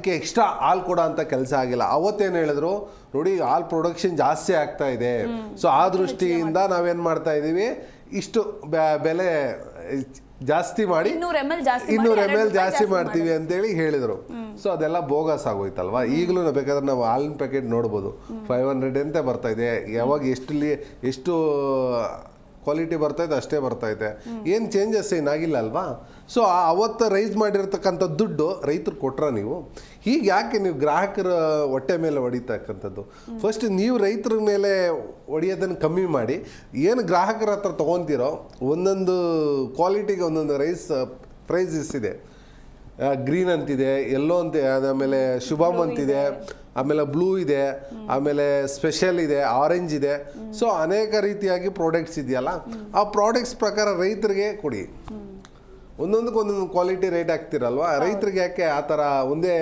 ಅದಕ್ಕೆ ಎಕ್ಸ್ಟ್ರಾ ಹಾಲು ಕೊಡೋ ಅಂತ ಕೆಲಸ ಆಗಿಲ್ಲ. ಅವತ್ತೇನು ಹೇಳಿದ್ರು ನೋಡಿ ಹಾಲು ಪ್ರೊಡಕ್ಷನ್ ಜಾಸ್ತಿ ಆಗ್ತಾ ಇದೆ. ಸೊ ಆ ದೃಷ್ಟಿಯಿಂದ ನಾವೇನು ಮಾಡ್ತಾ ಇದ್ದೀವಿ ಇಷ್ಟು ಬೆಲೆ ಜಾಸ್ತಿ ಮಾಡಿ ಇನ್ನೂರು ಎಂ ಎಲ್ ಜಾಸ್ತಿ ಮಾಡ್ತೀವಿ ಅಂತೇಳಿ ಹೇಳಿದರು. ಸೊ ಅದೆಲ್ಲ ಬೋಗಸ್ ಆಗೋಯ್ತಲ್ವಾ? ಈಗಲೂ ನಾವು ಬೇಕಾದ್ರೆ ನಾವು ಹಾಲಿನ ಪ್ಯಾಕೆಟ್ ನೋಡ್ಬೋದು. ಫೈವ್ ಹಂಡ್ರೆಡ್ ಅಂತ ಬರ್ತಾ ಇದೆ? ಯಾವಾಗ ಎಷ್ಟು ಎಷ್ಟು ಕ್ವಾಲಿಟಿ ಬರ್ತೈತೆ, ಅಷ್ಟೇ ಬರ್ತೈತೆ. ಏನು ಚೇಂಜಸ್ ಏನಾಗಿಲ್ಲ ಅಲ್ವಾ? ಸೊ ಅವತ್ತು ರೈಸ್ ಮಾಡಿರ್ತಕ್ಕಂಥ ದುಡ್ಡು ರೈತರು ಕೊಟ್ರ ನೀವು. ಹೀಗೆ ಯಾಕೆ ನೀವು ಗ್ರಾಹಕರ ಹೊಟ್ಟೆ ಮೇಲೆ ಹೊಡಿತಕ್ಕಂಥದ್ದು? ಫಸ್ಟ್ ನೀವು ರೈತರ ಮೇಲೆ ಹೊಡೆಯೋದನ್ನು ಕಮ್ಮಿ ಮಾಡಿ. ಏನು ಗ್ರಾಹಕರ ಹತ್ರ ತೊಗೊತೀರೋ, ಒಂದೊಂದು ಕ್ವಾಲಿಟಿಗೆ ಒಂದೊಂದು ರೈಸ್ ಪ್ರೈಸಸ್ ಇದೆ. ಗ್ರೀನ್ ಅಂತಿದೆ ಎಲ್ಲೋ ಅಂತ, ಆಮೇಲೆ ಶುಭಮ್ ಅಂತಿದೆ. ಆಮೇಲೆ ಬ್ಲೂ ಇದೆ ಆಮೇಲೆ ಸ್ಪೆಷಲ್ ಇದೆ ಆರೆಂಜ್ ಇದೆ. ಸೊ ಅನೇಕ ರೀತಿಯಾಗಿ ಪ್ರಾಡಕ್ಟ್ಸ್ ಇದೆಯಲ್ಲ ಆ ಪ್ರಾಡಕ್ಟ್ಸ್ ಪ್ರಕಾರ ರೈತರಿಗೆ ಕೊಡಿ. ಒಂದೊಂದಕ್ಕೆ ಒಂದೊಂದು ಕ್ವಾಲಿಟಿ ರೇಟ್ ಆಗ್ತಿರಲ್ವಾ ರೈತರಿಗೆ ಯಾಕೆ ಆ ಥರ ಒಂದೇ